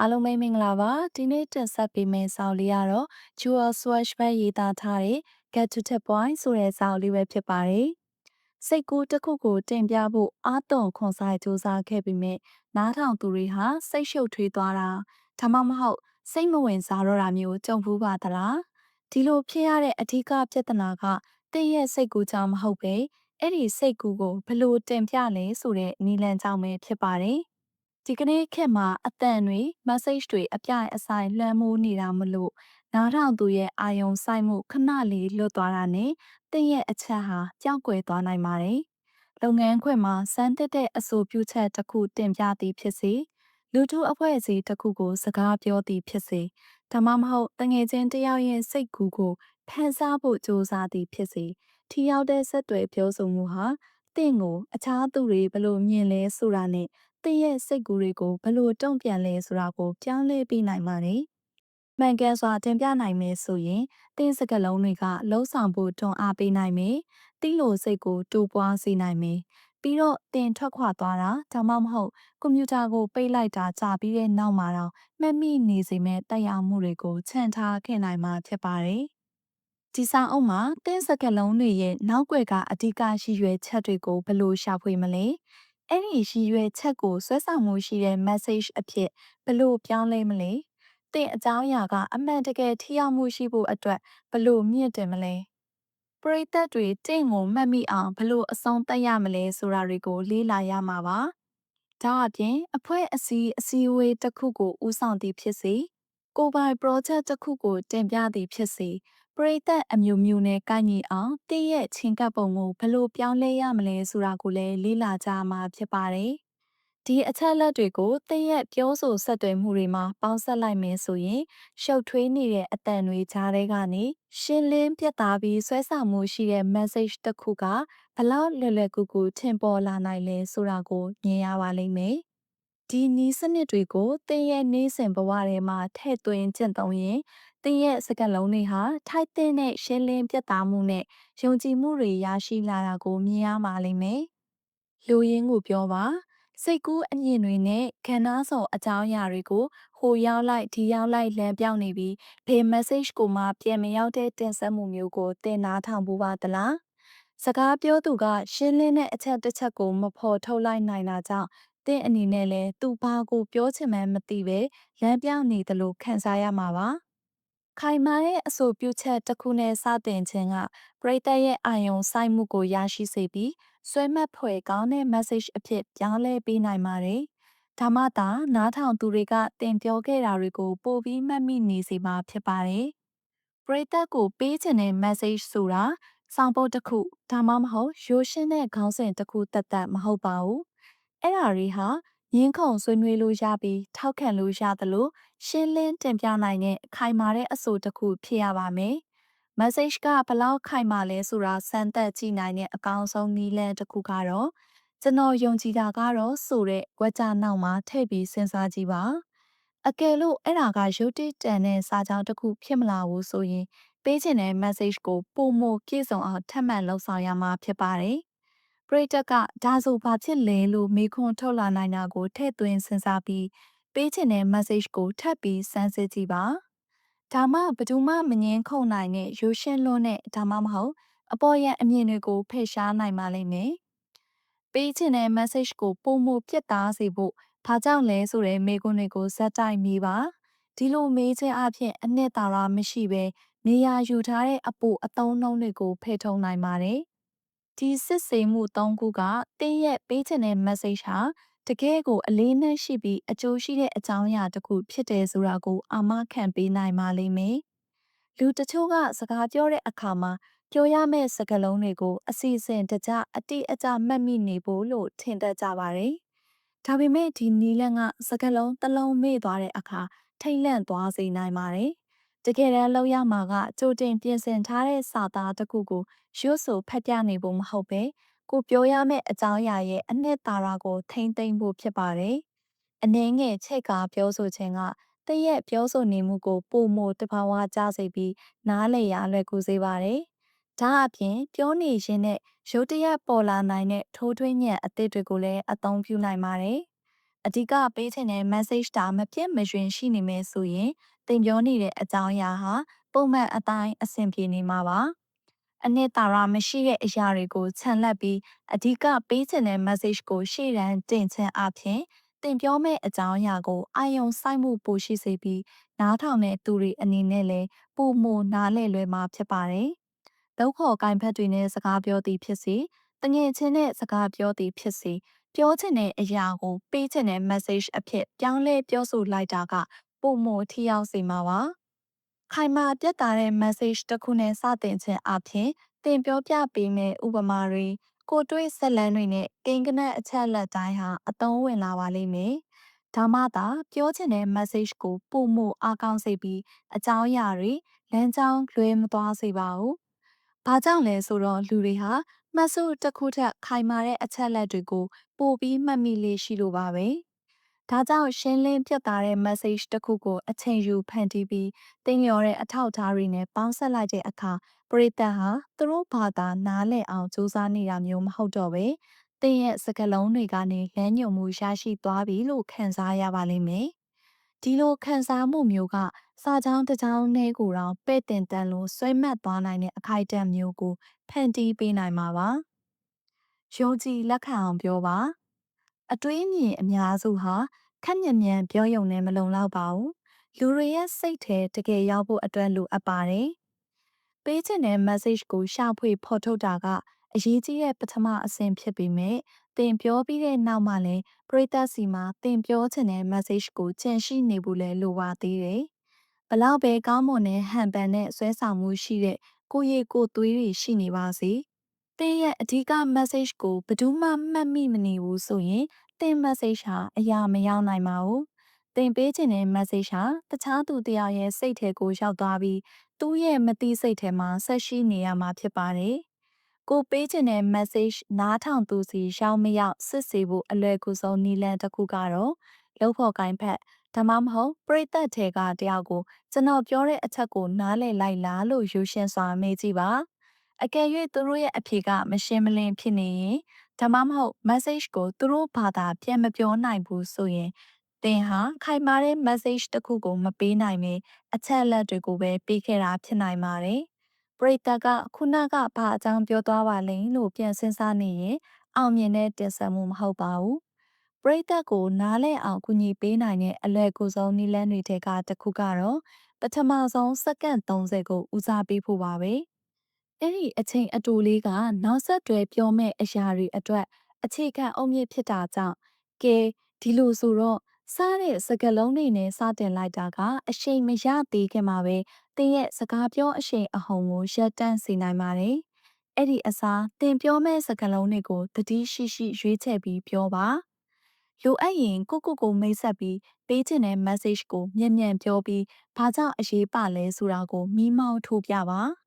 အားလုံးပဲမင်္ဂလာပါဒီနေ့တက်ဆက်ပေးမယ့်စာအုပ်လေးကတော့ Jewel Swash ပဲရေးသားထားတဲ့ Get to the Point ဆိုတဲ့စာအုပ်လေးပဲဖြစ်ပါတယ်စိတ်ကူးတစ်ခုကိုတင်ပြဖို့အာသွန်ခွန်ဆိုင်စူးစမ်းခဲ့ပြီးမြဲနားထောင်သူတွေဟာစိတ်ရှုပ်ထွေးသွားတာဒါမှမဟုတ်စိတ်မဝင်စားတော့တာမျိုးကြုံဘူးပါသလားဒီလိုဖြစ်ရတဲ့အဓိကပြဿနာကတင့်ရဲ့စိတ်ကူးကြောင့်မဟုတ်ပဲအဲ့ဒီစိတ်ကူးကိုဘယ်လိုတင်ပြလဲဆိုတဲ့နီလန်ကြောင့်ပဲဖြစ်ပါတယ် ဒီကနေ့ခေတ်မှာအတန်တွေ message တွေအပြိုင်အဆိုင်လွှမ်းမိုးနေတာမလို့နားထောင်သူရဲ့အာယုံဆိုင်မှုခဏလေးလွတ်သွားတာနဲ့တင့်ရဲ့အချက်ဟာကြောက်ကွယ်သွားနိုင်ပါတယ်။လုပ်ငန်းခွင်မှာစမ်းသစ်တဲ့အဆိုပြုချက်တစ်ခုတင်ပြသည်ဖြစ်စေလူထုအဖွဲ့အစည်းတစ်ခုကိုစကားပြောသည်ဖြစ်စေဒါမှမဟုတ်တငယ်ချင်းတယောက်ရဲ့စိတ်ကူးကိုဖန်ဆားဖို့ကြိုးစားသည်ဖြစ်စေထီရောက်တဲ့ဆက်တွေပြောဆိုမှုဟာတင့်ကိုအခြားသူတွေဘလို့မြင်လဲဆိုတာနဲ့ သင်ရဲ့စိတ်ကူးတွေကိုဘယ်လိုတုံ့ပြန်လဲဆိုတာကိုပြောင်းလဲပေးနိုင်ပါတယ်။မှန်ကန်စွာတင်ပြနိုင်မယ်ဆိုရင်သင်စကလုံးတွေကလှုံ့ဆော်ဖို့တွန်းအားပေးနိုင်မယ်။တိလိုစိတ်ကိုတိုးပွားစေနိုင်မယ်။ပြီးတော့တင်ထွက်ခွာသွားတာဒါမှမဟုတ်ကွန်ပျူတာကိုပိတ်လိုက်တာကြာပြီးတဲ့နောက်မှာတော့မှတ်မိနေစေမဲ့တက်ရောက်မှုတွေကိုခြံထားခဲ့နိုင်မှာဖြစ်ပါတယ်။ဒီဆောင်အုပ်မှာတင်းစကလုံးတွေရဲ့နောက်ွယ်ကအဓိကရှိရွယ်ချက်တွေကိုဘယ်လိုရှာဖွေမလဲ အဲ့ဒီရည်ရွယ်ချက်ကိုဆွဲဆောင်မှုရှိတဲ့ message အဖြစ်ဘလို့ပြောင်းလဲမလဲတင့်အကြောင်းအရာကအမှန်တကယ်ထိရောက်မှုရှိဖို့အတွက်ဘလို့မြင့်တင်မလဲပရိသတ်တွေတင့်ကိုမှတ်မိအောင်ဘလို့အဆုံးသတ်ရမလဲဆိုတာတွေကိုလေ့လာရမှာပါဒါအပြင်အဖွဲ့အစည်းအစည်းအဝေးတစ်ခုကိုဦးဆောင်သည်ဖြစ်စေကိုပိုင် project တစ်ခုကိုတင်ပြသည်ဖြစ်စေ ပရိသတ်အမျိုးမျိုးနဲ့ကိုက်ညီအောင်တင့်ရဲ့ချင်းကပ်ပုံကိုဘယ်လိုပြောင်းလဲရမလဲဆိုတာကိုလည်းလေ့လာကြမှာဖြစ်ပါတယ်။ဒီအချက်လက်တွေကိုတင့်ရဲ့ပြောဆိုဆက်သွယ်မှုတွေမှာပေါင်းစပ်လိုက်မယ်ဆိုရင်ရှုပ်ထွေးနေတဲ့အတန်တွေကြားထဲကနေရှင်းလင်းပြတ်သားပြီးဆွဲဆောင်မှုရှိတဲ့ message တစ်ခုကဘလောက်လွယ်လွယ်ကူကူထင်ပေါ်လာနိုင်လဲဆိုတာကိုမြင်ရပါလိမ့်မယ်။ ဒီနီးစနစ်တွေကိုသင်ရဲ့နေ့စဉ်ဘဝထဲမှာထည့်သွင်းကျင့်သုံးရင်သင်ရဲ့စကားလုံးတွေဟာထိုက်တဲ့နဲ့ရှင်းလင်းပြတ်သားမှုနဲ့ယုံကြည်မှုတွေရရှိလာတာကိုမြင်ရပါလိမ့်မယ်။လူရင်းကိုပြောပါစိတ်ကူးအမြင်တွေနဲ့ခန္ဓာဆောင်အကြောင်းအရာတွေကိုဟိုရောက်လိုက်ဒီရောက်လိုက်လမ်းပြောင်းနေပြီးဘယ် message ကိုမှပြန်မရောက်တဲ့တင်ဆက်မှုမျိုးကိုသင်နာထောင်ဖို့ပါသလားစကားပြောသူကရှင်းလင်းတဲ့အချက်တစ်ချက်ကိုမဖော်ထုတ်လိုက်နိုင်တာကြောင့် တင့်အနေနဲ့လည်းသူဘာကိုပြောချင်မှန်းမသိပဲလမ်းပြောင်းနေတယ်လို့ခံစားရမှာပါခိုင်မာတဲ့အဆိုပြုချက်တစ်ခုနဲ့စတင်ခြင်းကပရိသတ်ရဲ့အာယုံစိုက်မှုကိုရရှိစေပြီးဆွဲမှတ်ဖွယ်ကောင်းတဲ့ message အဖြစ်ပြောင်းလဲပေးနိုင်ပါတယ်။ဒါမှသာနားထောင်သူတွေကတင်ပြောခဲ့တာတွေကိုပိုပြီးမှတ်မိနေစေမှာဖြစ်ပါတယ်။ပရိသတ်ကိုပေးချင်တဲ့ message ဆိုတာစောင်းပုတ်တစ်ခုဒါမှမဟုတ်ရိုးရှင်းတဲ့ခေါင်းစဉ်တစ်ခုတသက်မဟုတ်ပါဘူး။ အဲ့ဒါတွေဟာရင်းခုန်ဆွေးနွေးလို့ရပြီးထောက်ခံလို့ရသလိုရှင်းလင်းတင်ပြနိုင်တဲ့ခိုင်မာတဲ့အဆိုတစ်ခုဖြစ်ရပါမယ်။ message ကဘလောက်ခိုင်မာလဲဆိုတာစမ်းသပ်ကြည့်နိုင်တဲ့အကောင်းဆုံးနည်းလမ်းတစ်ခုကတော့ကျွန်တော်ယုံကြည်တာကတော့ဆိုတဲ့ဝကြနောက်မှာထည့်ပြီးစဉ်းစားကြည့်ပါ။အကယ်လို့အဲ့ဒါကရုတ်တိတန်တဲ့စာကြောင်းတစ်ခုဖြစ်မလာဘူးဆိုရင်ပေးချင်တဲ့ message ကိုပုံမပြည့်စုံအောင်ထပ်မံလှုပ်ဆောင်ရမှာဖြစ်ပါတယ်။ပ ရိသတ်ကဒါဆိုဘာဖြစ်လဲလို့မေးခွန်းထုတ်လာနိုင်တာကိုထည့်သွင်းစဉ်းစားပြီးပေးချင်တဲ့ message ကိုထပ်ပြီးစမ်းစစ်ကြည့်ပါဒါမှဘယ်သူမှမငင်းခုန်နိုင်တဲ့ရိုးရှင်းလွန်းတဲ့ဒါမှမဟုတ်အပေါ်ရန်အမြင်တွေကိုဖယ်ရှားနိုင်ပါလိမ့်မယ်ပေးချင်တဲ့ message ကိုပုံမပြတ်သားစေဖို့ဘာကြောင့်လဲဆိုတဲ့မေးခွန်းတွေကိုဇက်တိုက်မိပါဒီလိုမေးခြင်းအပြင်အနှစ်သာရမရှိဘဲနေရာယူထားတဲ့အပူအတုံးနှုံးတွေကိုဖယ်ထုံနိုင်ပါတယ် ဒီစစ်ဆေးမှု၃ခုကတင်းရဲ့ပေးချင်တဲ့ message ဟာတကယ်ကိုအလေးနက်ရှိပြီးအကျိုးရှိတဲ့အကြောင်းအရာတစ်ခုဖြစ်တယ်ဆိုတာကိုအာမခံပေးနိုင်ပါလိမ့်မယ်။လူတချို့ကစကားပြောတဲ့အခါမှာပြောရမယ့်စကားလုံးတွေကိုအစီအစဉ်တကျအတိအကျမှတ်မိနေဖို့လို့ထင်တတ်ကြပါတယ်။ဒါပေမဲ့ဒီနီလန်ကစကားလုံးတစ်လုံးမေ့သွားတဲ့အခါထိတ်လန့်သွားစေနိုင်ပါတယ်။ တကယ်တမ်းလောက်ရမှာကကြိုတင်ပြင်ဆင်ထားတဲ့စာသားတစ်ခုကိုရွတ်ဆိုဖတ်ပြနေဖို့မဟုတ်ပဲကိုပြောရမယ့်အကြောင်းအရာရဲ့အနှစ်သာရကိုထိမ့်သိမ့်ဖို့ဖြစ်ပါတယ်။အနည်းငယ်ချိတ်ကာပြောဆိုခြင်းကတည့်ရဲ့ပြောဆိုနေမှုကိုပုံမတဘာဝကြစေပြီးနားလည်ရလွယ်ကူစေပါတယ်။ဒါအပြင်ပြောနေခြင်းနဲ့ရုတ်တရက်ပေါ်လာနိုင်တဲ့ထိုးထွင်းညံအသစ်တွေကိုလည်းအသုံးပြုနိုင်ပါတယ်။အဓိကပေးချင်တဲ့ message တာမပြတ်မရွှင်ရှိနေမယ်ဆိုရင် သင်ပြောနေတဲ့အကြောင်းအရာဟာပုံမှန်အတိုင်းအဆင်ပြေနေမှာပါအနှစ်သာရမရှိတဲ့အရာတွေကိုခြံလက်ပြီးအဓိကပေးချင်တဲ့ message ကိုရှေ့တန်းတင်ခြင်းအပြင်တင်ပြောမဲ့အကြောင်းအရာကိုအာယုံစိုက်မှုပိုရှိစေပြီးနားထောင်တဲ့သူတွေအနေနဲ့လည်းပုံမနားလဲလွယ်မှာဖြစ်ပါတယ်။လောက်ခေါ်ကင်ဖက်တွေနဲ့စကားပြောသည်ဖြစ်စေတငယ်ချင်းနဲ့စကားပြောသည်ဖြစ်စေပြောချင်တဲ့အရာကိုပေးချင်တဲ့ message အဖြစ်ပြောင်းလဲပြောဆိုလိုက်တာက ပုံမထိရောက်စေမှာပါ။ခိုင်မာပြတ်သားတဲ့ message တစ်ခုနဲ့စတင်ခြင်းအပြင်တင်ပြောပြပေးမယ့်ဥပမာတွေကိုတွေ့ဆက်လန်းတွေနဲ့ကိန်းကနက်အချက်လက်တိုင်းဟာအသုံးဝင်လာပါလိမ့်မယ်။ဒါမှသာပြောချင်တဲ့ message ကိုပို့မှုအားကောင်းစေပြီးအကြောင်းအရာတွေလမ်းကြောင်းလွဲမသွားစေပါဘူး။ဘာကြောင့်လဲဆိုတော့လူတွေဟာမှတ်စုတစ်ခုထက်ခိုင်မာတဲ့အချက်လက်တွေကိုပို့ပြီးမှတ်မိလေရှိလိုပါပဲ။ ဒါကြောင့်ရှင်းလင်းပြတ်သားတဲ့ message တစ်ခုကိုအချိန်ယူဖန်တီးပြီးတင်လျော်တဲ့အထောက်အထားတွေနဲ့ပေါင်းစပ်လိုက်တဲ့အခါပရိသတ်ဟာသူတို့ဘာသာနားလည်အောင်စူးစမ်းနေတာမျိုးမဟုတ်တော့ပဲတင်ရဲ့စကလုံးတွေကနေလမ်းညွန်မှုရရှိသွားပြီလို့ခံစားရပါလိမ့်မယ်။ဒီလိုခံစားမှုမျိုးကစာချောင်းတစ်ချောင်းနဲ့ကိုတော့ပဲ့တင်တန်းလို့ဆွဲမှတ်သွားနိုင်တဲ့အခိုက်အတန့်မျိုးကိုဖန်တီးပေးနိုင်မှာပါ။ယုံကြည်လက်ခံအောင်ပြောပါ။ အတွေးအမြင်အများစုဟာခက်ညံ့ညံ့ပြောယုံနဲ့မလုံလောက်ပါဘူး။လူတွေရဲ့စိတ်ထဲတကယ်ရောက်ဖို့အတွက်လိုအပ်ပါတယ်။ပေးချင်တဲ့ message ကိုရှာဖွေဖော်ထုတ်တာကအရေးကြီးတဲ့ပထမအဆင့်ဖြစ်ပေမဲ့သင်ပြောပြီးတဲ့နောက်မှလည်းပရိသတ်စီမှာသင်ပြောချင်တဲ့ message ကိုကျင့်ရှိနေဖို့လည်းလိုပါသေးတယ်။ဘလောက်ပဲကောင်းမွန်တဲ့ဟန်ပန်နဲ့ဆွဲဆောင်မှုရှိတဲ့ကိုရီကိုသွေးတွေရှိနေပါစေ။ သင်ရဲ့အဓိက message ကိုဘယ်သူမှမှတ်မိမနေဘူးဆိုရင်သင် message ဟာအရာမရောက်နိုင်ပါဘူး။သင်ပေးချင်တဲ့ message ဟာတခြားသူတယောက်ရဲ့စိတ်ထဲကိုရောက်သွားပြီးသူ့ရဲ့မသိစိတ်ထဲမှာဆက်ရှိနေရမှာဖြစ်ပါတယ်။ကိုပေးချင်တဲ့ message နားထောင်သူစီရောက်မရောက်စစ်ဆေးဖို့အလွယ်ကူဆုံးနည်းလမ်းတစ်ခုကတော့လောက်ဖို့ကိုင်းဖက်ဒါမှမဟုတ်ပရိသတ်ထဲကတယောက်ကိုကျွန်တော်ပြောတဲ့အချက်ကိုနားလည်လိုက်လားလို့ယူရှင်းစွာမေးကြည့်ပါ အကယ်၍သူတို့ရဲ့အဖြေကမရှင်းမလင်းဖြစ်နေရင်ဒါမှမဟုတ် message ကိုသူတို့ဘာသာပြန်မပြောနိုင်ဘူးဆိုရင်သင်ဟာခိုင်မာတဲ့ message တစ်ခုကိုမပေးနိုင်မီအချက်အလက်တွေကိုပဲပေးခဲ့တာဖြစ်နိုင်ပါတယ်ပရိသတ်ကခုနကဘာအကြောင်းပြောသွားပါလဲလို့ပြန်စဉ်းစားနေရင်အောင်မြင်တဲ့တင်ဆက်မှုမဟုတ်ပါဘူးပရိသတ်ကိုနားလဲအောင်ကူညီပေးနိုင်တဲ့အလွယ်ကူဆုံးနည်းလမ်းတွေထဲကတစ်ခုကတော့ပထမဆုံးစက္ကန့်30ကိုဦးစားပေးဖို့ပါပဲ အဲ့ဒီအချိန်အတူလေးကနောက်ဆက်တွဲပြောမဲ့အရာတွေအတွက်အခြေခံအုံမြင့်ဖြစ်တာကြောင့်ကဲဒီလိုဆိုတော့စားတဲ့စကလုံးတွေနဲ့စတင်လိုက်တာကအရှိန်မရသေးခင်မှာပဲတင်းရဲ့စကားပြောအရှိန်အဟုန်ကိုရပ်တန့်စေနိုင်ပါတယ်။အဲ့ဒီအစားတင်ပြောမဲ့စကားလုံးတွေကိုတတိရှိရှိရွေးချယ်ပြီးပြောပါ။လိုအပ်ရင်ကိုကိုကိုမိတ်ဆက်ပြီးပေးချင်တဲ့ message ကိုမြင်မြန်ပြောပြီးဘာကြောင့်အရေးပါလဲဆိုတာကိုမိမောင်းထိုးပြပါ။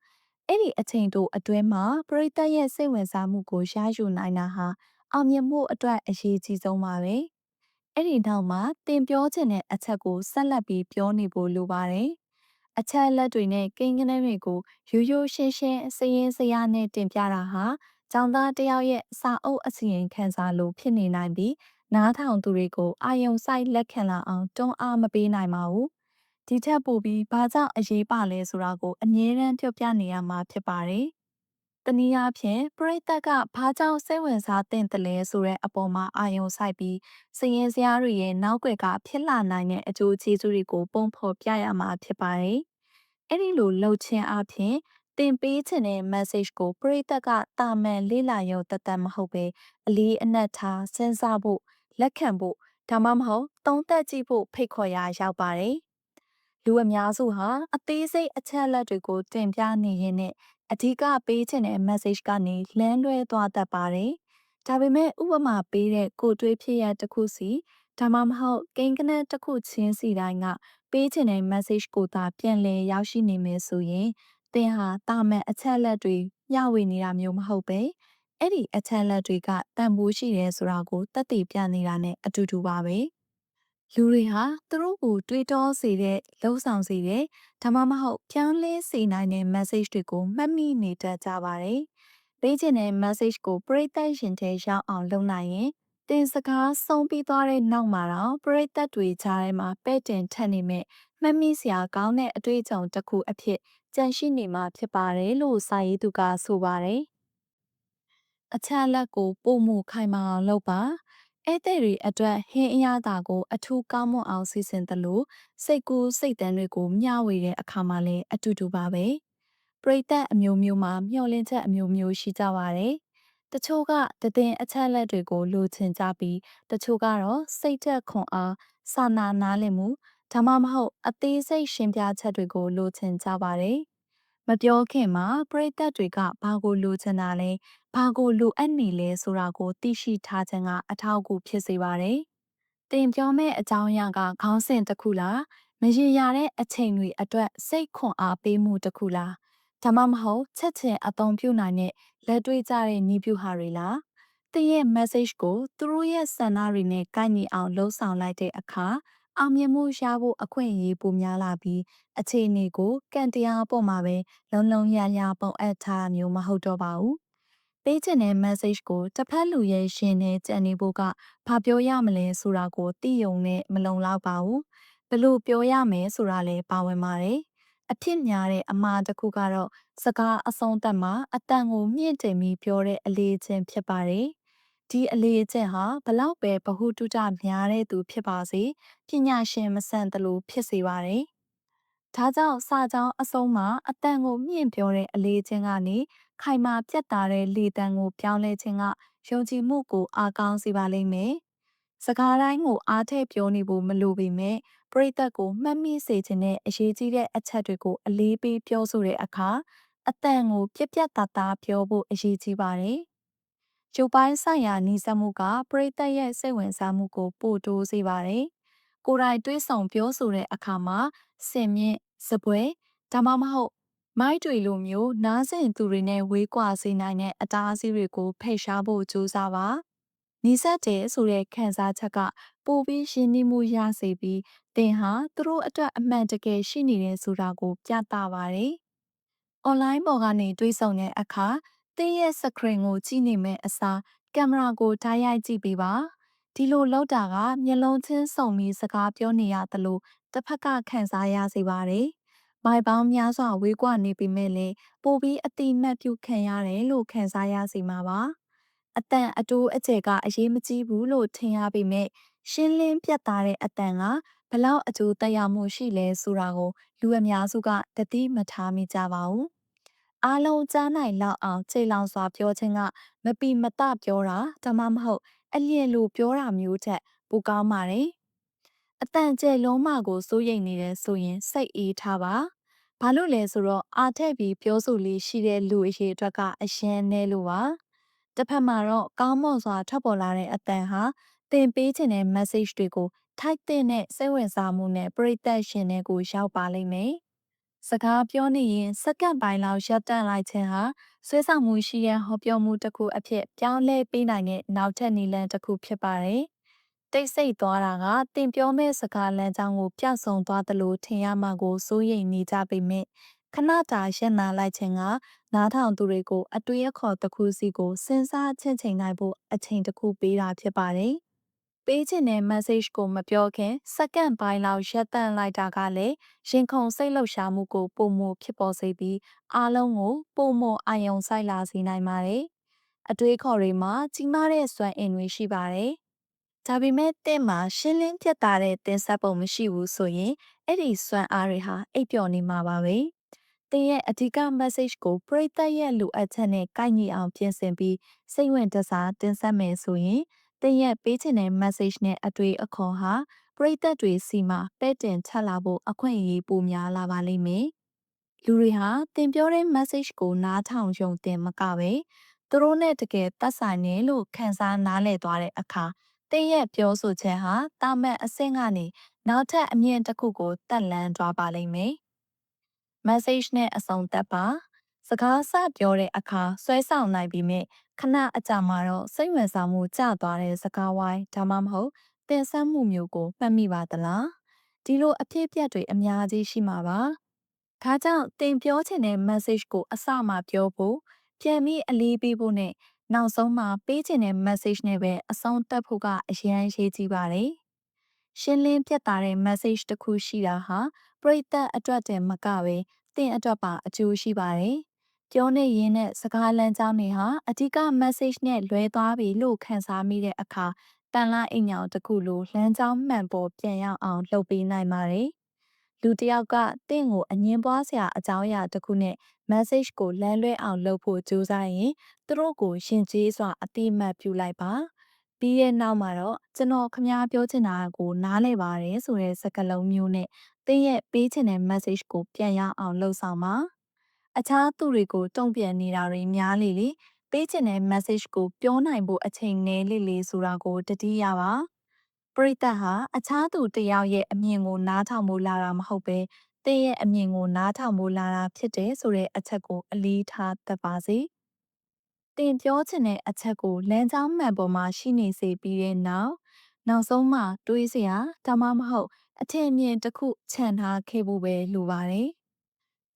အဲ့ဒီအချိန်တို့အတွင်းမှာပရိသတ်ရဲ့စိတ်ဝင်စားမှုကိုရယူနိုင်တာဟာအောင်မြင်မှုအတွက်အရေးကြီးဆုံးပါပဲ။အဲ့ဒီနောက်မှာတင်ပြောချင်တဲ့အချက်ကိုဆက်လက်ပြီးပြောနေဖို့လိုပါတယ်။အချက်လက်တွေနဲ့ကိန်းဂဏန်းတွေကိုရိုးရိုးရှင်းရှင်းစည်ရင်စရာနဲ့တင်ပြတာဟာကျောင်းသားတယောက်ရဲ့စာအုပ်အစီရင်ခံစာလိုဖြစ်နေနိုင်ပြီးနားထောင်သူတွေကိုအာယုံဆိုင်လက်ခံလာအောင်တွန်းအားမပေးနိုင်ပါဘူး။ ဒီထက်ပိုပြီးဘာကြောင့်အရေးပါလဲဆိုတာကိုအမြဲတမ်းပြောပြနေရမှာဖြစ်ပါတယ်။တနည်းအားဖြင့်ပရိသတ်ကဘာကြောင့်စိတ်ဝင်စားသင့်တယ်လဲဆိုတဲ့အပေါ်မှာအာရုံစိုက်ပြီးစည်ရင်စရာတွေရဲ့နောက်ွယ်ကဖြစ်လာနိုင်တဲ့အကျိုးကျေးဇူးတွေကိုပုံဖော်ပြရမှာဖြစ်ပါတယ်။အဲ့ဒီလိုလှုပ်ခြင်းအပြင်တင်ပေးခြင်းတဲ့ message ကိုပရိသတ်ကတာမန်လေးလာရုံတသက်မဟုတ်ပဲအလေးအနက်ထားစဉ်းစားဖို့လက်ခံဖို့ဒါမှမဟုတ်သုံးသပ်ကြည့်ဖို့ဖိတ်ခေါ်ရာရောက်ပါတယ်။ လူအများစုဟာအသေးစိတ်အချက်အလက်တွေကိုတင်ပြနေရင်းနဲ့အဓိကပေးချင်တဲ့ message ကနေလမ်းလွဲသွားတတ်ပါတယ်။ဒါပေမဲ့ဥပမာပေးတဲ့ကိုတွေးဖြစ်ရတစ်ခုစီဒါမှမဟုတ်ကိန်းကနက်တစ်ခုချင်းစီတိုင်းကပေးချင်တဲ့ message ကိုသာပြန်လည်ရောက်ရှိနေမယ်ဆိုရင်သင်ဟာတာမန်အချက်လက်တွေမျှဝေနေတာမျိုးမဟုတ်ပဲအဲ့ဒီအချက်လက်တွေကတန်ဖိုးရှိတယ်ဆိုတာကိုသက်သေပြနေတာနဲ့အတူတူပါပဲ။ လူတွေဟာသူတို့ကိုတွေးတောစေတဲ့လှုပ်ဆောင်စေတဲ့ဒါမှမဟုတ်ပြောင်းလဲစေနိုင်တဲ့ message တွေကိုမှတ်မိနေတတ်ကြပါတယ်။ပေးချင်တဲ့ message ကိုပရိသတ်ရှင်ထဲရောက်အောင်လုပ်နိုင်ရင်တင်စကားဆုံးပြီးသွားတဲ့နောက်မှာတော့ပရိသတ်တွေကြားထဲမှာပဲ့တင်ထက်နေမဲ့မှတ်မိစရာကောင်းတဲ့အတွေ့အကြုံတစ်ခုအဖြစ်ကြန့်ရှိနေမှာဖြစ်ပါတယ်လို့စာရေးသူကဆိုပါတယ်။အချက်အလက်ကိုပုံမှုခိုင်မာအောင်လုပ်ပါ ဧည့်သည်တွေအတွက်ဟင်းအရသာကို အထူးကောင်းမွန်အောင်စီစဉ်သလိုစိတ်ကူးစိတ်တမ်းတွေကိုမျှဝေတဲ့အခါမှာလည်းအတူတူပါပဲ။ပရိသတ်အမျိုးမျိုးမှာမျှော်လင့်ချက်အမျိုးမျိုးရှိကြပါတယ်။တချို့ကတည်င်းအချက်လက်တွေကိုလိုချင်ကြပြီးတချို့ကတော့စိတ်သက်ခွန်အားစာနာနားလည်မှုဒါမှမဟုတ်အသေးစိတ်ရှင်းပြချက်တွေကိုလိုချင်ကြပါတယ်။မပြောခင်မှာပရိသတ်တွေကဘာကိုလိုချင်တာလဲ ဘာကိုလိုအပ်နေလဲဆိုတာကိုသိရှိထားခြင်းကအထောက်အကူဖြစ်စေပါတယ်။တင်ပြောမဲ့အကြောင်းအရာကခေါင်းစဉ်တစ်ခုလားမရေရာတဲ့အချိန်တွေအတွက်စိတ်ခွန်အားပေးမှုတစ်ခုလားဒါမှမဟုတ်ချက်ချင်းအသုံးပြုနိုင်တဲ့လက်တွေ့ကျတဲ့နည်းဗျူဟာတွေလားတင်ရဲ့ message ကိုသူတို့ရဲ့ဆန္ဒတွေနဲ့ကိုက်ညီအောင်လှုံ့ဆော်လိုက်တဲ့အခါအောင်မြင်မှုရဖို့အခွင့်အရေးပိုများလာပြီးအခြေအနေကိုကံတရားအပေါ်မှာပဲလုံလုံရရပုံအပ်ထားမျိုးမဟုတ်တော့ပါဘူး။ ပေးချင်တဲ့ message ကိုတစ်ဖက်လူရဲ့ရှင်နဲ့ကြံနေဖို့ကဘာပြောရမလဲဆိုတာကိုသိယုံနဲ့မလုံလောက်ပါဘူး။ဘလို့ပြောရမယ်ဆိုတာလည်းပါဝင်ပါတယ်။အဖြစ်များတဲ့အမှားတစ်ခုကတော့စကားအဆုံးသတ်မှာအတန်ကိုမြင့်တင်ပြီးပြောတဲ့အလေးချင်းဖြစ်ပါတယ်။ဒီအလေးအကျင့်ဟာဘလောက်ပဲဗဟုတုတများတဲ့သူဖြစ်ပါစေပညာရှင်မဆန်တလို့ဖြစ်စေပါတယ်။ ဒါကြောင့်စာကြောင်းအဆုံးမှာအတန်ကိုမြင့်ပြောတဲ့အလေးချင်းကနေခိုင်မာပြတ်သားတဲ့လေတံကိုပြောင်းလဲခြင်းကယုံကြည်မှုကိုအားကောင်းစေပါလိမ့်မယ်။စကားတိုင်းကိုအားထည့်ပြောနေဖို့မလိုပေမဲ့ပရိသတ်ကိုမှတ်မိစေခြင်းနဲ့အရေးကြီးတဲ့အချက်တွေကိုအလေးပေးပြောဆိုတဲ့အခါအတန်ကိုပြက်ပြက်သားသားပြောဖို့အရေးကြီးပါတယ်။ရုပ်ပိုင်းဆိုင်ရာနှီးစပ်မှုကပရိသတ်ရဲ့စိတ်ဝင်စားမှုကိုပိုတိုးစေပါတယ်။ ကိုယ်တိုင်တွေးဆောင်ပြောဆိုတဲ့အခါမှာစင်မြင့်စပွဲဒါမှမဟုတ်မိုက်တွေလိုမျိုးနားဆင်သူတွေနဲ့ဝေးကွာစေနိုင်တဲ့အတားအဆီးတွေကိုဖယ်ရှားဖို့ကြိုးစားပါ။နီးစပ်တယ်ဆိုတဲ့ခံစားချက်ကပိုပြီးရှင်းနှီးမှုရစေပြီးသင်ဟာသူတို့အတွက်အမှန်တကယ်ရှိနေတယ်ဆိုတာကို ပြသပါတယ်။ online ပေါ်ကနေတွေးဆောင်တဲ့အခါသင်ရဲ့ screen ကိုကြည့်နေမယ့်အစားကင်မရာကိုထားရိုက်ကြည့်ပေးပါ ဒီလိုလောက်တာကမျက်လုံးချင်းစုံပြီးစကားပြောနေရသလိုတစ်ဖက်ကခံစားရစေပါတယ်မိုင်ပေါင်းများစွာဝေးကွာနေပေမဲ့လည်းပိုပြီးအတိမတ်ပြုခံရတယ်လို့ခံစားရစေမှာပါအတန်အတိုးအကျယ်ကအရေးမကြီးဘူးလို့ထင်ရပေမဲ့ရှင်းလင်းပြတ်သားတဲ့အတန်ကဘလောက်အကျိုးသက်ရောက်မှုရှိလဲဆိုတာကိုလူအများစုကတတိမထားမိကြပါဘူးအားလုံးကြားနိုင်လောက်အောင်ခြေလောင်စွာပြောခြင်းကမပီမတပြောတာဒါမှမဟုတ် အလျင်လိုပြောတာမျိုးထက်ပိုကောင်းပါတယ်။အတန်ကျဲလုံးမကိုစိုးရိမ်နေတယ်ဆိုရင်စိတ်အေးထားပါ။ဘာလို့လဲဆိုတော့အာထက်ပြီးပြောဆိုလေးရှိတဲ့လူအရေးအတွက်ကအရင်နဲလို့ပါ။တစ်ဖက်မှာတော့ကောင်းမွန်စွာထွက်ပေါ်လာတဲ့အတန်ဟာသင်ပေးခြင်းတဲ့ message တွေကိုထိုက်တဲ့စိတ်ဝင်စားမှုနဲ့ပရိသတ်ရှင်တွေကိုရောက်ပါလိမ့်မယ်။ စကားပြောနေရင်စက္ကန့်ပိုင်းလောက်ရပ်တန့်လိုက်ခြင်းဟာဆွဲဆောင်မှုရှိတဲ့ဟောပြောမှုတစ်ခုအဖြစ်ပြောင်းလဲပေးနိုင်တဲ့နောက်ထပ်နည်းလမ်းတစ်ခုဖြစ်ပါတယ်။တိတ်ဆိတ်သွားတာကတင်ပြောမဲ့စကားလမ်းကြောင်းကိုပြဆုံသွားသလိုထင်ရမှာကိုစိုးရိမ်နေကြပေမဲ့ခဏတာရပ်နာလိုက်ခြင်းကနားထောင်သူတွေကိုအတွေ့အခေါ်တစ်ခုစီကိုစဉ်းစားချင့်ချိန်နိုင်ဖို့အချိန်တစ်ခုပေးတာဖြစ်ပါတယ်။ ပေးချင်တဲ့ message ကိုမပြောခင်စက္ကန့်ပိုင်းလောက်ရပ်တန့်လိုက်တာကလည်းရင်ခုန်စိတ်လှုပ်ရှားမှုကိုပုံမဖြစ်ပေါ်စေပြီးအားလုံးကိုပုံမအာယုံဆိုင်လာစေနိုင်ပါတယ်။အတွေးခေါ်တွေမှာကြီးမားတဲ့စွမ်းအင်တွေရှိပါတယ်။ဒါပေမဲ့တင့်မှာရှင်းလင်းပြတ်သားတဲ့တင်ဆက်ပုံမရှိဘူးဆိုရင်အဲ့ဒီစွမ်းအားတွေဟာအိပ်ပျော်နေမှာပါပဲ။တင်ရဲ့အဓိက message ကိုပရိသတ်ရဲ့လိုအပ်ချက်နဲ့ကိုက်ညီအောင်ပြင်ဆင်ပြီးစိတ်ဝင်တစားတင်ဆက်မယ်ဆိုရင် သင်ရဲ့ပေးချင်တဲ့ message နဲ့အတွေ့အခေါ်ဟာပရိသတ်တွေစီမှာပဲ့တင်ထပ်လာဖို့အခွင့်အရေးပိုများလာပါလိမ့်မယ်။လူတွေဟာသင်ပြောတဲ့ message ကိုနားထောင်ယုံတင်မကပဲသူတို့နဲ့တကယ်သက်ဆိုင်နေလို့ခံစားနားလည်သွားတဲ့အခါသင်ရဲ့ပြောဆိုချက်ဟာတာမန်အဆင့်ကနေနောက်ထပ်အမြင့်တစ်ခုကိုတက်လန်းသွားပါလိမ့်မယ်။ message နဲ့အဆုံးသတ်ပါ စကားစပြောတဲ့အခါဆွဲဆောင်နိုင်ပြီးမြဲခဏအကြာမှာတော့စိတ်ဝင်စားမှုကျသွားတဲ့စကားဝိုင်းဒါမှမဟုတ်တင်ဆက်မှုမျိုးကိုမှတ်မိပါသလားဒီလိုအဖြစ်အပျက်တွေအများကြီးရှိမှာပါဒါကြောင့်တင်ပြောချင်တဲ့ message ကိုအစမှပြောဖို့ပြန်ပြီးအလေးပေးဖို့နဲ့နောက်ဆုံးမှာပေးချင်တဲ့ message နဲ့ပဲအဆုံးသတ်ဖို့ကအရန်ရေးကြည့်ပါတယ်။ရှင်းလင်းပြတ်သားတဲ့ message တစ်ခုရှိတာဟာပရိသတ်အတွက်တည်းမကပဲသင်အတွက်ပါအကျိုးရှိပါတယ်။ ပြောနေရင်းနဲ့စကားလမ်းကြောင်းတွေဟာအဓိက message နဲ့လွဲသွားပြီလို့ခံစားမိတဲ့အခါတန်လာအိမ်ညောင်တစ်ခုလိုလမ်းကြောင်းမှန်ပေါ်ပြန်ရောက်အောင်လုပ်ပေးနိုင်ပါတယ်။လူတစ်ယောက်ကတင့်ကိုအငင်းပွားစရာအကြောင်းအရာတစ်ခုနဲ့ message ကိုလမ်းလွဲအောင်လုပ်ဖို့ကြိုးစားရင်သူတို့ကိုရှင်ကျေးစွာအတိအမှတ်ပြုလိုက်ပါပြီးရဲ့နောက်မှာတော့ကျွန်တော်ခမားပြောချင်တာကိုနားလည်ပါတယ်ဆိုတဲ့စကားလုံးမျိုးနဲ့တင်းရဲ့ပေးချင်တဲ့ message ကိုပြန်ရအောင်လှုပ်ဆောင်ပါ အခြားသူတွေကိုတုံ့ပြန်နေတာတွေများလေလေပေးချင်တဲ့ message ကိုပြောနိုင်ဖို့အချိန်နည်းလေလေဆိုတာကိုတတိယပါပရိသတ်ဟာအခြားသူတယောက်ရဲ့အမြင်ကိုနားထောင်ဖို့လာတာမဟုတ်ပဲတင်းရဲ့အမြင်ကိုနားထောင်ဖို့လာတာဖြစ်တယ်ဆိုတဲ့အချက်ကိုအလေးထားတတ်ပါစေ။တင်ပြောချင်တဲ့အချက်ကိုလမ်းကြောင်းမှန်ပေါ်မှာရှိနေစေပြီးတဲ့နောက်နောက်ဆုံးမှတွေးစရာဒါမှမဟုတ်အထင်အမြင်တစ်ခုခြံထားခဲ့ဖို့ပဲလိုပါတယ်။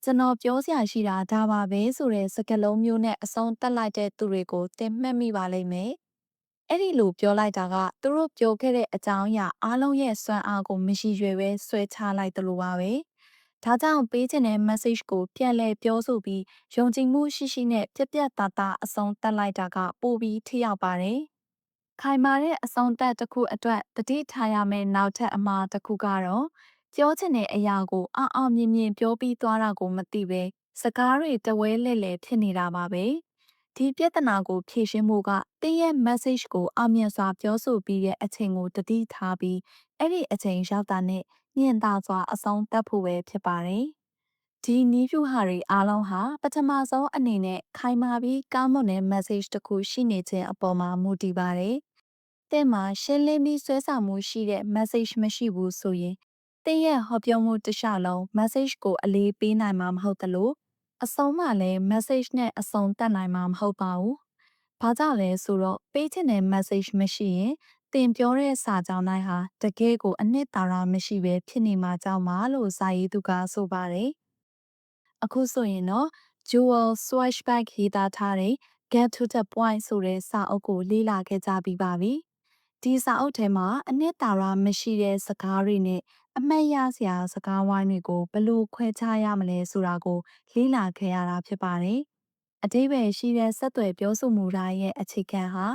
ကျွန်တော်ပြောစရာရှိတာဒါပါပဲဆိုတဲ့စကားလုံးမျိုးနဲ့အဆုံးတက်လိုက်တဲ့သူတွေကိုတင်မှတ်မိပါလိမ့်မယ်။အဲ့ဒီလိုပြောလိုက်တာကသူတို့ပြောခဲ့တဲ့အကြောင်းအရာအားလုံးရဲ့စွမ်းအားကိုမရှိရွယ်ပဲဆွဲချလိုက်တယ်လို့ပါပဲ။ဒါကြောင့်ပေးချင်တဲ့ message ကိုပြန်လည်ပြောဆိုပြီးယုံကြည်မှုရှိရှိနဲ့ပြက်ပြက်သားသားအဆုံးသတ်လိုက်တာကပိုပြီးထိရောက်ပါတယ်။ခိုင်မာတဲ့အဆုံးသတ်တစ်ခုအတွက်တတိထားရမယ့်နောက်ထပ်အမှားတစ်ခုကတော့ ပြောချင်တဲ့အရာကိုအောင်အောင်မြင်မြင်ပြောပြီးသွားတာကိုမသိပဲစကားတွေတဝဲလဲလဲဖြစ်နေတာပါပဲ။ဒီပြဿနာကိုဖြေရှင်းဖို့ကတင်းရဲ့ message ကိုအောင်မြင်စွာပြောဆိုပြီးတဲ့အချိန်ကိုတတိထားပြီးအဲ့ဒီအချိန်ရောက်တာနဲ့ညင်သာစွာအဆုံးသတ်ဖို့ပဲဖြစ်ပါတယ်။ဒီနီးပြူဟာတွေအားလုံးဟာပထမဆုံးအနေနဲ့ခိုင်မာပြီးကောင်းမွန်တဲ့ message တစ်ခုရှိနေခြင်းအပေါ်မှာမူတည်ပါတယ်။တဲ့မှာရှင်းလင်းပြီးဆွဲဆောင်မှုရှိတဲ့ message မရှိဘူးဆိုရင် တဲ့ရဲ့ဟောပြောမှုတစ်ခြားလုံး message ကိုအလေးပေးနိုင်မှာမဟုတ်သလိုအဆုံးမှလည်း message နဲ့အဆုံးတတ်နိုင်မှာမဟုတ်ပါဘူး။ဘာကြောင့်လဲဆိုတော့ပေးချင်တဲ့ message မရှိရင်တင်ပြောတဲ့စာကြောင်းတိုင်းဟာတကယ်ကိုအနှစ်သာရမရှိဘဲဖြစ်နေမှာကြောင့်ပါလို့ဇာယေသူကဆိုပါတယ်။အခုဆိုရင်တော့ Jewel Swashback ရေးသားထားတဲ့ Get to the Point ဆိုတဲ့စာအုပ်ကိုလေ့လာခဲ့ကြပြီးပါပြီ။ ဒီစာအုပ်ထဲမှာအနှစ်သာရမရှိတဲ့စကားတွေနဲ့အမှတ်ရစရာစကားဝိုင်းတွေကိုဘယ်လိုခွဲခြားရမလဲဆိုတာကိုလေ့လာခဲ့ရတာဖြစ်ပါတယ်။အဓိပ္ပာယ်ရှိတဲ့ဆက်သွယ်ပြောဆိုမှုတိုင်းရဲ့အခြေခံဟာ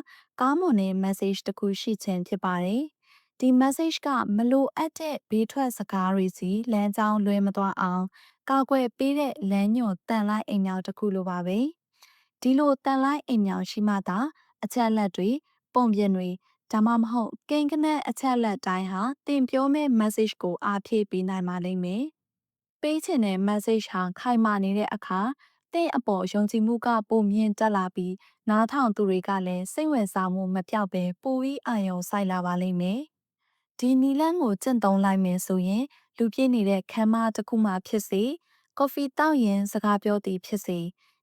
ကောင်းမွန်တဲ့ message တစ်ခုရှိခြင်းဖြစ်ပါတယ်။ဒီ message ကမလိုအပ်တဲ့ဘေးထွက်စကားတွေစီလမ်းကြောင်းလွဲမသွားအောင်ကာကွယ်ပေးတဲ့လမ်းညွန်တန်လိုက်အိမ်မြောင်တစ်ခုလိုပါပဲ။ဒီလိုတန်လိုက်အိမ်မြောင်ရှိမှသာအချက်လက်တွေပုံပြင်တွေ ဒါမှမဟုတ်ကိန်းကနက်အချက်လက်တိုင်းဟာတင်ပြောမဲ့ message ကိုအားဖြည့်ပေးနိုင်ပါလိမ့်မယ်။ပေးချင်တဲ့ message ဟာခိုင်မာနေတဲ့အခါတင့်အပေါ်ယုံကြည်မှုကပုံမြင့်တက်လာပြီးနားထောင်သူတွေကလည်းစိတ်ဝင်စားမှုမပြောက်ပဲပိုပြီးအာရုံစိုက်လာပါလိမ့်မယ်။ဒီနီလန်းကိုကျင့်သုံးလိုက်မယ်ဆိုရင် လူပြည့်နေတဲ့ခမ်းမတစ်ခုမှဖြစ်စေ ကော်ဖီတောက်ရင်စကားပြောသည်ဖြစ်စေ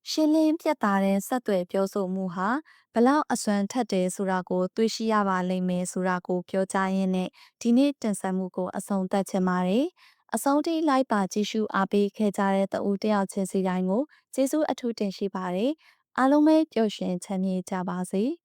ရှင်းလင်းပြတ်သားတဲ့ဆက်သွယ်ပြောဆိုမှုဟာဘလောက်အစွမ်းထက်တယ်ဆိုတာကိုသိရှိရပါလိမ့်မယ်ဆိုတာကိုပြောကြားရင်းနဲ့ဒီနေ့တင်ဆက်မှုကိုအဆုံးသတ်ချင်ပါတယ်။အဆုံးထိလိုက်ပါကြည့်ရှုအားပေးခဲ့ကြတဲ့တဦးတယောက်ချင်းစီတိုင်းကိုကျေးဇူးအထူးတင်ရှိပါတယ်အားလုံးပဲပျော်ရွှင်ချမ်းမြေ့ကြပါစေ။